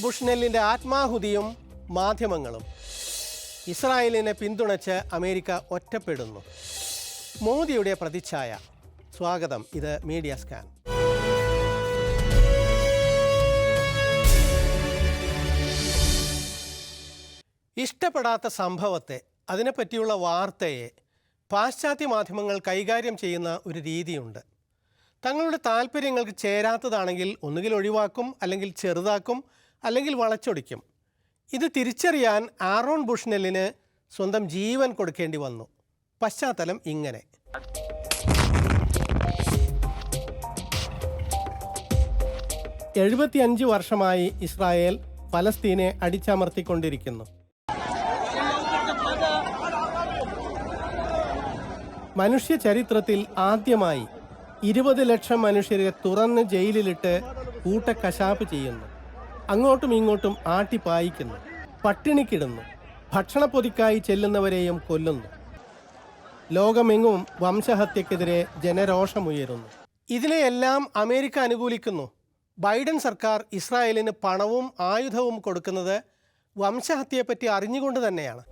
ബുഷ്നെല്ലിന്റെ ആത്മാഹുതിയും മാധ്യമങ്ങളും ഇസ്രായേലിനെ പിന്തുണച്ച് അമേരിക്ക ഒറ്റപ്പെടുന്നു. മോദിയുടെ പ്രതിച്ഛായ. സ്വാഗതം. ഇത് മീഡിയ സ്കാൻ. ഇഷ്ടപ്പെടാത്ത സംഭവത്തെ അതിനെപ്പറ്റിയുള്ള വാർത്തയെ പാശ്ചാത്യ മാധ്യമങ്ങൾ കൈകാര്യം ചെയ്യുന്ന ഒരു രീതിയുണ്ട്. തങ്ങളുടെ താല്പര്യങ്ങൾക്ക് ചേരാത്തതാണെങ്കിൽ ഒന്നുകിൽ ഒഴിവാക്കും അല്ലെങ്കിൽ ചെറുതാക്കും അല്ലെങ്കിൽ വളച്ചൊടിക്കും. ഇത് തിരിച്ചറിയാൻ ആറോൺ ബുഷ്നെല്ലിന് സ്വന്തം ജീവൻ കൊടുക്കേണ്ടി വന്നു. പശ്ചാത്തലം ഇങ്ങനെ. എഴുപത്തിയഞ്ച് വർഷമായി ഇസ്രായേൽ പലസ്തീനെ അടിച്ചമർത്തിക്കൊണ്ടിരിക്കുന്നു. മനുഷ്യ ചരിത്രത്തിൽ ആദ്യമായി ഇരുപത് ലക്ഷം മനുഷ്യരെ തുറന്ന് ജയിലിലിട്ട് കൂട്ടക്കശാപ്പ് ചെയ്യുന്നു. അങ്ങോട്ടും ഇങ്ങോട്ടും ആട്ടിപ്പായിക്കുന്നു പട്ടിണിക്കിടുന്നു ഭക്ഷണപ്പൊതിക്കായി ചെല്ലുന്നവരെയും കൊല്ലുന്നു. ലോകമെങ്ങും വംശഹത്യക്കെതിരെ ജനരോഷമുയരുന്നു. ഇതിനെയെല്ലാം അമേരിക്ക അനുകൂലിക്കുന്നു. ബൈഡൻ സർക്കാർ ഇസ്രായേലിന് പണവും ആയുധവും കൊടുക്കുന്നത് വംശഹത്യയെപ്പറ്റി അറിഞ്ഞുകൊണ്ട് തന്നെയാണ്.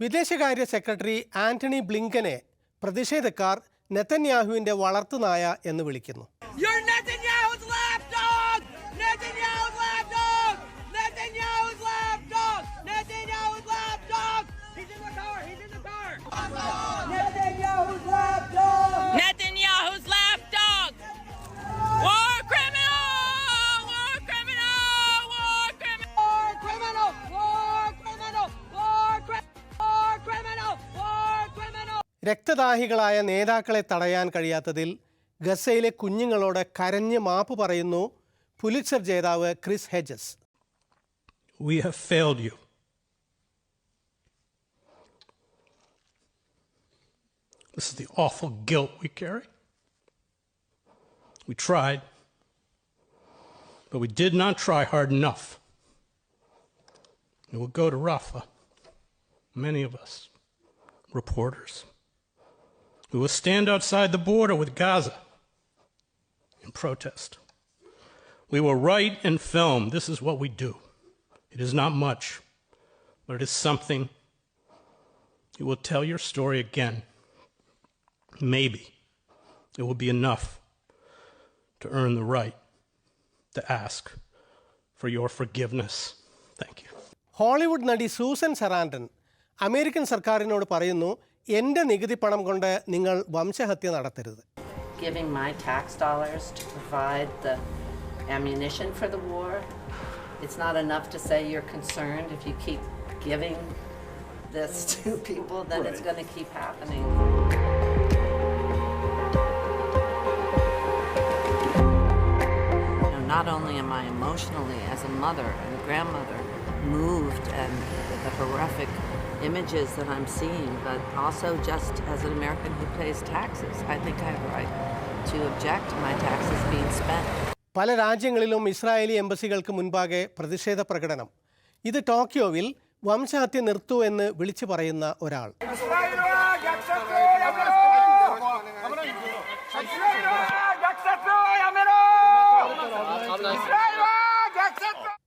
വിദേശകാര്യ സെക്രട്ടറി ആന്റണി ബ്ലിങ്കനെ പ്രതിഷേധക്കാർ നെതന്യാഹുവിന്റെ വളർത്തുനായ എന്ന് വിളിക്കുന്നു. രക്തദാഹികളായ നേതാക്കളെ തടയാൻ കഴിയാത്തതിൽ ഗസയിലെ കുഞ്ഞുങ്ങളോട് കരഞ്ഞ് മാപ്പ് പറയുന്നു പുലിച്ചർ ജേതാവ് Chris Hedges We have failed you. This is the awful guilt we carry. We tried, but we did not try hard enough. We will go to Rafah, many of us, reporters. We will stand outside the border with Gaza in protest. We will write and film. This is what we do. It is not much, but it is something. You will tell your story again. Maybe it will be enough to earn the right to ask for your forgiveness. Thank you. Hollywood നടി Susan സറാൻഡൻ American സർക്കാരിനോട് പറയുന്നു എൻ്റെ നികുതി പണം കൊണ്ട് നിങ്ങൾ വംശഹത്യ നടത്തരുത് giving my tax dollars to provide the ammunition for the war. It's not enough to say you're concerned. If you keep giving this to people, then it's going to keep happening. You know, not only am I emotionally, as a mother and a grandmother, moved and the horrific images that I'm seeing, but also just as an American who pays taxes, I think I have a right to object to my taxes being spent. പല രാജ്യങ്ങളിലും Israeli എംബസികൾക്ക് മുൻപാകെ പ്രതിഷേധ പ്രകടനം. ഇത് ടോക്കിയോവിൽ വംശഹത്യ നിർത്തൂ എന്ന് വിളിച്ചു പറയുന്ന ഒരാൾ.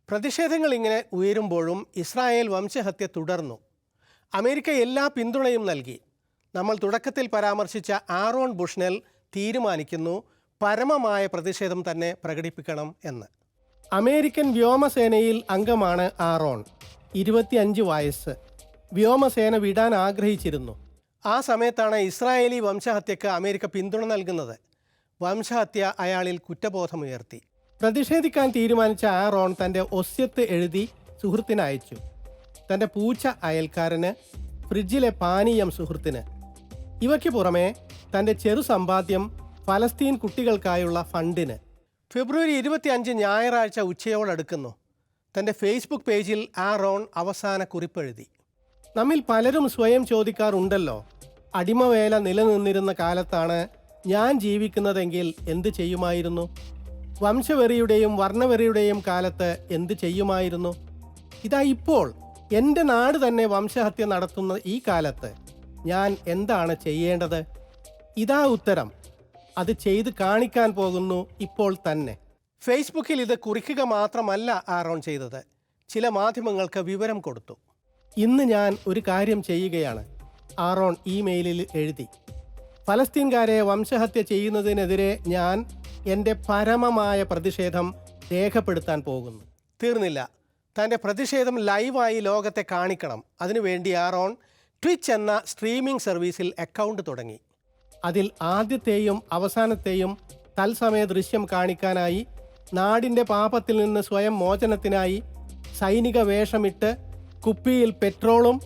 പ്രതിഷേധങ്ങൾ ഇങ്ങനെ ഉയരുമ്പോഴും ഇസ്രായേൽ വംശഹത്യ തുടർന്നു. അമേരിക്ക എല്ലാ പിന്തുണയും നൽകി. നമ്മൾ തുടക്കത്തിൽ പരാമർശിച്ച ആറോൺ ബുഷ്നെൽ തീരുമാനിക്കുന്നു പരമമായ പ്രതിഷേധം തന്നെ പ്രകടിപ്പിക്കണം എന്ന്. അമേരിക്കൻ വ്യോമസേനയിൽ അംഗമാണ് ആറോൺ. ഇരുപത്തിയഞ്ച് വയസ്സ്. വ്യോമസേന വിടാൻ ആഗ്രഹിച്ചിരുന്നു. ആ സമയത്താണ് ഇസ്രായേലി വംശഹത്യക്ക് അമേരിക്ക പിന്തുണ നൽകുന്നത്. വംശഹത്യ അയാളിൽ കുറ്റബോധമുയർത്തി. പ്രതിഷേധിക്കാൻ തീരുമാനിച്ച ആറോൺ തന്റെ ഒസ്യത്ത് എഴുതി സുഹൃത്തിന് അയച്ചു തന്റെ പൂച്ച അയൽക്കാരന് ഫ്രിഡ്ജിലെ പാനീയം സുഹൃത്തിന്. ഇവയ്ക്ക് പുറമെ തന്റെ ചെറു സമ്പാദ്യം ഫലസ്തീൻ കുട്ടികൾക്കായുള്ള ഫണ്ടിന്. ഫെബ്രുവരി ഇരുപത്തി അഞ്ച് ഞായറാഴ്ച ഉച്ചയോടടുക്കുന്നു തന്റെ ഫേസ്ബുക്ക് പേജിൽ ആ റോൺ അവസാന കുറിപ്പെഴുതി. നമ്മിൽ പലരും സ്വയം ചോദിക്കാറുണ്ടല്ലോ അടിമവേല നിലനിന്നിരുന്ന കാലത്താണ് ഞാൻ ജീവിക്കുന്നതെങ്കിൽ എന്ത് ചെയ്യുമായിരുന്നു? വംശവെറിയുടെയും വർണവെറിയുടെയും കാലത്ത് എന്ത് ചെയ്യുമായിരുന്നു? ഇതാ ഇപ്പോൾ എന്റെ നാട് തന്നെ വംശഹത്യ നടത്തുന്ന ഈ കാലത്ത് ഞാൻ എന്താണ് ചെയ്യേണ്ടത്? ഇതാ ഉത്തരം. അത് ചെയ്ത് കാണിക്കാൻ പോകുന്നു ഇപ്പോൾ തന്നെ. ഫേസ്ബുക്കിൽ ഇത് കുറിക്കുക മാത്രമല്ല ആറോൺ ചെയ്തത്. ചില മാധ്യമങ്ങൾക്ക് വിവരം കൊടുത്തു. ഇന്ന് ഞാൻ ഒരു കാര്യം ചെയ്യുകയാണ്. ആറോൺ ഇമെയിലിൽ എഴുതി. ഫലസ്തീൻകാരെ വംശഹത്യ ചെയ്യുന്നതിനെതിരെ ഞാൻ എന്റെ പരമമായ പ്രതിഷേധം രേഖപ്പെടുത്താൻ പോകുന്നു. തീർന്നില്ല. തന്റെ പ്രതിഷേധം ലൈവായി ലോകത്തെ കാണിക്കണം. അതിനുവേണ്ടി ആറോൺ ട്വിച്ച് എന്ന സ്ട്രീമിംഗ് സർവീസിൽ അക്കൗണ്ട് തുടങ്ങി. അതിൽ ആദ്യത്തെയും അവസാനത്തെയും തത്സമയ ദൃശ്യം കാണിക്കാനായി നാടിന്റെ പാപത്തിൽ നിന്ന് സ്വയം മോചനത്തിനായി സൈനിക വേഷമിട്ട് കുപ്പിയിൽ പെട്രോളും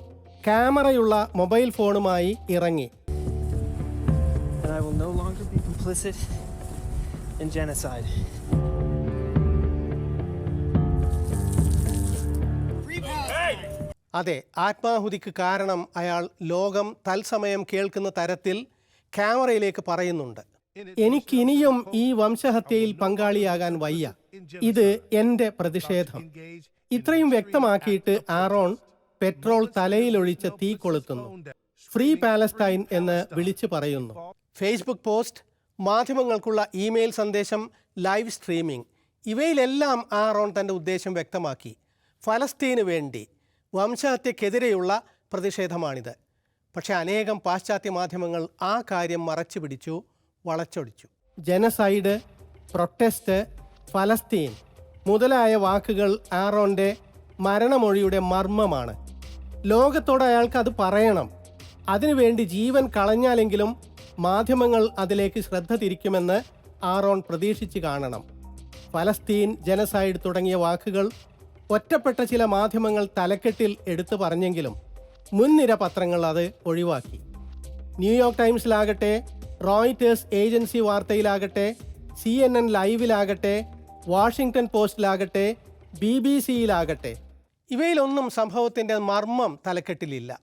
ക്യാമറയുള്ള മൊബൈൽ ഫോണുമായി ഇറങ്ങി. And I will no longer be complicit in genocide. അതെ ആത്മാഹുതിക്ക് കാരണം അയാൾ ലോകം തത്സമയം കേൾക്കുന്ന തരത്തിൽ ക്യാമറയിലേക്ക് പറയുന്നുണ്ട്. എനിക്കിനിയും ഈ വംശഹത്യയിൽ പങ്കാളിയാകാൻ വയ്യ. ഇത് എന്റെ പ്രതിഷേധം. ഇത്രയും വ്യക്തമാക്കിയിട്ട് ആറോൺ പെട്രോൾ തലയിലൊഴിച്ച് തീ കൊളുത്തുന്നു. ഫ്രീ പാലസ്റ്റൈൻ എന്ന് വിളിച്ചു പറയുന്നു. ഫേസ്ബുക്ക് പോസ്റ്റ് മാധ്യമങ്ങൾക്കുള്ള ഇമെയിൽ സന്ദേശം ലൈവ് സ്ട്രീമിംഗ്. ഇവയിലെല്ലാം ആറോൺ തന്റെ ഉദ്ദേശം വ്യക്തമാക്കി. ഫലസ്തീന് വേണ്ടി. വംശഹത്യക്കെതിരെയുള്ള പ്രതിഷേധമാണിത്. പക്ഷേ അനേകം പാശ്ചാത്യ മാധ്യമങ്ങൾ ആ കാര്യം മറച്ചു പിടിച്ചു വളച്ചൊടിച്ചു. ജനസൈഡ് പ്രൊട്ടസ്റ്റ് ഫലസ്തീൻ മുതലായ വാക്കുകൾ ആറോന്റെ മരണമൊഴിയുടെ മർമ്മമാണ്. ലോകത്തോട് അയാൾക്ക് അത് പറയണം. അതിനുവേണ്ടി ജീവൻ കളഞ്ഞാലെങ്കിലും മാധ്യമങ്ങൾ അതിലേക്ക് ശ്രദ്ധ തിരിക്കുമെന്ന് ആറോൺ പ്രതീക്ഷിച്ച് കാണണം. ഫലസ്തീൻ ജനസൈഡ് തുടങ്ങിയ വാക്കുകൾ ഒറ്റപ്പെട്ട ചില മാധ്യമങ്ങൾ തലക്കെട്ടിൽ എടുത്തു പറഞ്ഞെങ്കിലും മുൻനിര പത്രങ്ങൾ അത് ഒഴിവാക്കി. ന്യൂയോർക്ക് ടൈംസിലാകട്ടെ റോയിറ്റേഴ്സ് ഏജൻസി വാർത്തയിലാകട്ടെ സി എൻ എൻ ലൈവിലാകട്ടെ വാഷിങ്ടൺ പോസ്റ്റിലാകട്ടെ ബി ബി സിയിലാകട്ടെ ഇവയിലൊന്നും സംഭവത്തിന്റെ മർമ്മം തലക്കെട്ടിലില്ല.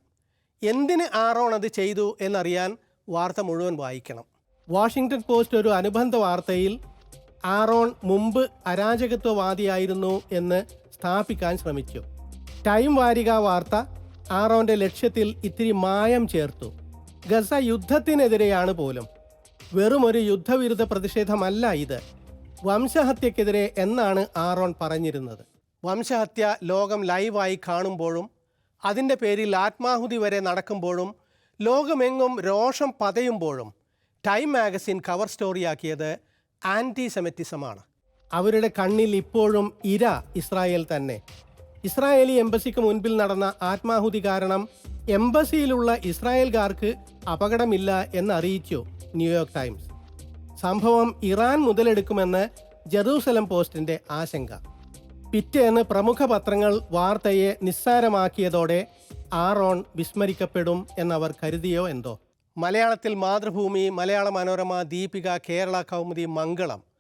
എന്തിന് ആറോൺ അത് ചെയ്തു എന്നറിയാൻ വാർത്ത മുഴുവൻ വായിക്കണം. വാഷിങ്ടൺ പോസ്റ്റ് ഒരു അനുബന്ധ വാർത്തയിൽ ആറോൺ മുമ്പ് അരാജകത്വവാദിയായിരുന്നു എന്ന് സ്ഥാപിക്കാൻ ശ്രമിച്ചു. ടൈം വാരിക വാർത്ത ആറോന്റെ ലക്ഷ്യത്തിൽ ഇത്തിരി മായം ചേർത്തു. ഗസ യുദ്ധത്തിനെതിരെയാണ് പോലും. വെറും ഒരു യുദ്ധവിരുദ്ധ പ്രതിഷേധമല്ല ഇത്. വംശഹത്യക്കെതിരെ എന്നാണ് ആറോൺ പറഞ്ഞിരുന്നത്. വംശഹത്യ ലോകം ലൈവായി കാണുമ്പോഴും അതിന്റെ പേരിൽ ആത്മാഹുതി വരെ നടക്കുമ്പോഴും ലോകമെങ്ങും രോഷം പതയുമ്പോഴും ടൈം മാഗസിൻ കവർ സ്റ്റോറിയാക്കിയത് ആന്റി സെമറ്റിസമാണ് അവരുടെ കണ്ണിൽ ഇപ്പോഴും ഇര ഇസ്രായേൽ തന്നെ. ഇസ്രായേലി എംബസിക്ക് മുൻപിൽ നടന്ന ആത്മാഹുതി കാരണം എംബസിയിലുള്ള ഇസ്രായേൽകാർക്ക് അപകടമില്ല എന്ന് അറിയിച്ചു ന്യൂയോർക്ക് ടൈംസ്. സംഭവം ഇറാൻ മുതലെടുക്കുമെന്ന് ജെറൂസലം പോസ്റ്റിന്റെ ആശങ്ക. പിറ്റേന്ന് പ്രമുഖ പത്രങ്ങൾ വാർത്തയെ നിസ്സാരമാക്കിയതോടെ ആറോൺ വിസ്മരിക്കപ്പെടും എന്നവർ കരുതിയോ എന്തോ? മലയാളത്തിൽ മാതൃഭൂമി മലയാള മനോരമ ദീപിക കേരള കൗമുദി മംഗളം.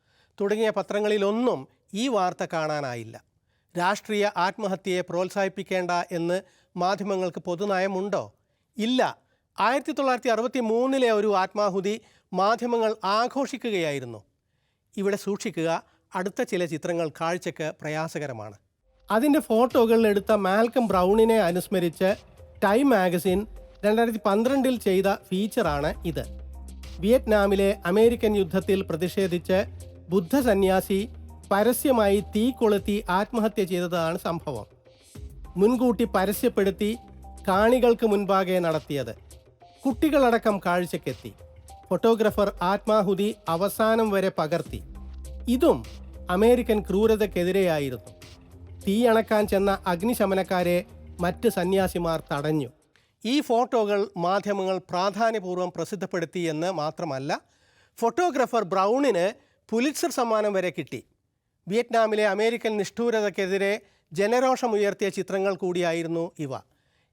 തുടങ്ങിയ പത്രങ്ങളിലൊന്നും ഈ വാർത്ത കാണാനായില്ല. രാഷ്ട്രീയ ആത്മഹത്യയെ പ്രോത്സാഹിപ്പിക്കേണ്ട എന്ന് മാധ്യമങ്ങൾക്ക് പൊതുനയമുണ്ടോ? ഇല്ല. ആയിരത്തി തൊള്ളായിരത്തി അറുപത്തി മൂന്നിലെ ഒരു ആത്മാഹുതി മാധ്യമങ്ങൾ ആഘോഷിക്കുകയായിരുന്നു. ഇവിടെ സൂക്ഷിക്കുക അടുത്ത ചില ചിത്രങ്ങൾ കാഴ്ചക്ക് പ്രയാസകരമാണ്. അതിന്റെ ഫോട്ടോകൾ എടുത്ത മാൽക്കം ബ്രൗണിനെ അനുസ്മരിച്ച് ടൈം മാഗസിൻ രണ്ടായിരത്തി പന്ത്രണ്ടിൽ ചെയ്ത ഫീച്ചറാണ് ഇത്. വിയറ്റ്നാമിലെ അമേരിക്കൻ യുദ്ധത്തിൽ പ്രതിഷേധിച്ച് ബുദ്ധ സന്യാസി പരസ്യമായി തീ കൊളുത്തി ആത്മഹത്യ ചെയ്തതാണ് സംഭവം. മുൻകൂട്ടി പരസ്യപ്പെടുത്തി കാണികൾക്ക് മുൻപാകെ നടത്തിയത്. കുട്ടികളടക്കം കാഴ്ചക്കെത്തി ഫോട്ടോഗ്രാഫർ ആത്മാഹുതി അവസാനം വരെ പകർത്തി. ഇതും അമേരിക്കൻ ക്രൂരതയ്ക്കെതിരെയായിരുന്നു. തീയണക്കാൻ ചെന്ന അഗ്നിശമനക്കാരെ മറ്റ് സന്യാസിമാർ തടഞ്ഞു. ഈ ഫോട്ടോകൾ മാധ്യമങ്ങൾ പ്രാധാന്യപൂർവം പ്രസിദ്ധപ്പെടുത്തി എന്ന് മാത്രമല്ല ഫോട്ടോഗ്രാഫർ ബ്രൗണിന് പുലിറ്റ്സർ സമ്മാനം വരെ കിട്ടി. വിയറ്റ്നാമിലെ അമേരിക്കൻ നിഷ്ഠൂരതയ്ക്കെതിരെ ജനരോഷമുയർത്തിയ ചിത്രങ്ങൾ കൂടിയായിരുന്നു ഇവ.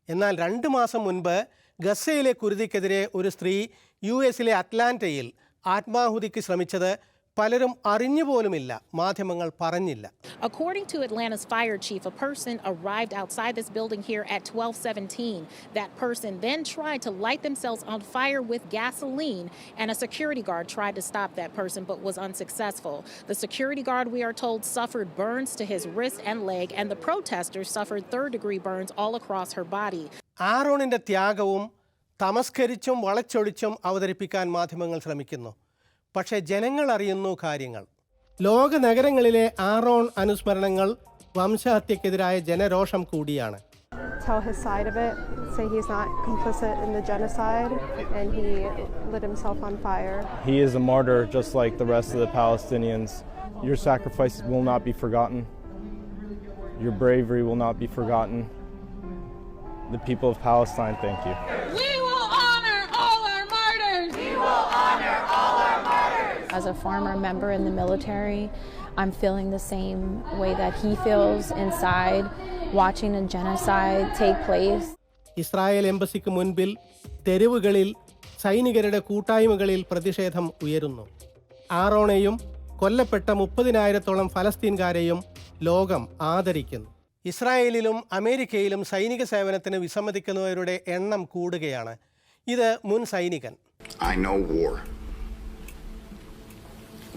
എന്നാൽ രണ്ട് മാസം മുൻപ് ഗസയിലെ കുരുതിക്കെതിരെ ഒരു സ്ത്രീ യു എസിലെ അറ്റ്ലാന്റയിൽ ആത്മാഹുതിക്ക് ശ്രമിച്ചത് പലരും അറിഞ്ഞു പോലുമില്ല മാധ്യമങ്ങൾ പറഞ്ഞില്ല According to Atlanta's fire chief, a person arrived outside this building here at 1217. That person then tried to light themselves on fire with gasoline, and a security guard tried to stop that person but was unsuccessful. The security guard, we are told, suffered burns to his wrist and leg, and the protester suffered third degree burns all across her body. ആറോണിന്റെ ത്യാഗവും തമസ്കരിച്ചും വളച്ചൊടിച്ചും അവതരിപ്പിക്കാൻ മാധ്യമങ്ങൾ ശ്രമിക്കുന്നു പക്ഷേ ജനങ്ങൾ അറിയുന്നു കാര്യങ്ങൾ ലോക നഗരങ്ങളിലെ ആറോൺ അനുസ്മരണങ്ങൾ വംശഹത്യക്കെതിരായ ജനരോഷം കൂടിയാണ് tell his side of it, say he's not complicit in the genocide, and he lit himself on fire. He is a martyr just like the rest of the Palestinians. Your sacrifices will not be forgotten. Your bravery will not be forgotten. The people of Palestine thank you. As a former member in the military, I'm feeling the same way that he feels inside watching a genocide take place. Israel എംബസിക്ക് മുൻപിൽ തെരുവുകളിൽ സൈനികരുടെ കൂട്ടായ്മകളിൽ പ്രതിഷേധം ഉയരുന്നു ആറോണയും കൊല്ലപ്പെട്ട മുപ്പതിനായിരത്തോളം ഫലസ്തീൻകാരെയും ലോകം ആദരിക്കുന്നു ഇസ്രായേലിലും അമേരിക്കയിലും സൈനിക സേവനത്തിന് വിസമ്മതിക്കുന്നവരുടെ എണ്ണം കൂടുകയാണ് ഇത് മുൻ സൈനികൻ I know war.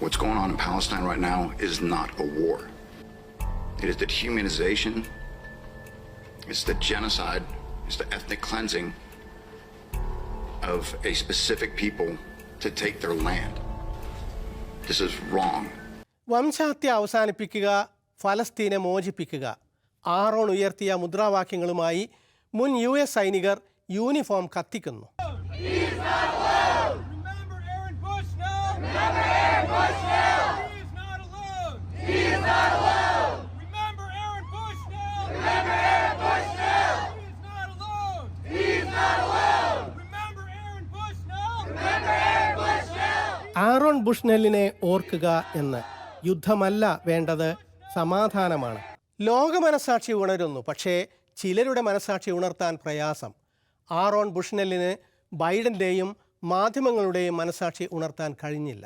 What's going on in Palestine right now is not a war. It is the dehumanization, it's the genocide, it's the ethnic cleansing of a specific people to take their land. This is wrong. വംശഹത്യ അവസാനിപ്പിക്കുക ഫലസ്തീനെ മോചിപ്പിക്കുക Aaron ഉയർത്തിയ മുദ്രാവാക്യങ്ങളുമായി മുൻ U S സൈനികർ uniform കത്തിക്കുന്നു Remember Aaron Bushnell? He is not alone. He is not alone. Remember Aaron Bushnell? Remember Aaron Bushnell? He is not alone. He is not alone. Remember Aaron Bushnell? Remember Aaron Bushnell? Aaron ബുഷ്നെല്ലിനെ ഓർക്കുക എന്ന് യുദ്ധമല്ല വേണ്ടത് സമാധാനമാണ് ലോക മനസാക്ഷി ഉണരുന്നു പക്ഷേ ചിലരുടെ മനസാക്ഷി ഉണർത്താൻ പ്രയാസം ആറോൺ ബുഷ്നെല്ലിന് ബൈഡന്റെയും മാധ്യമങ്ങളുടെയും മനസാക്ഷി ഉണർത്താൻ കഴിഞ്ഞില്ല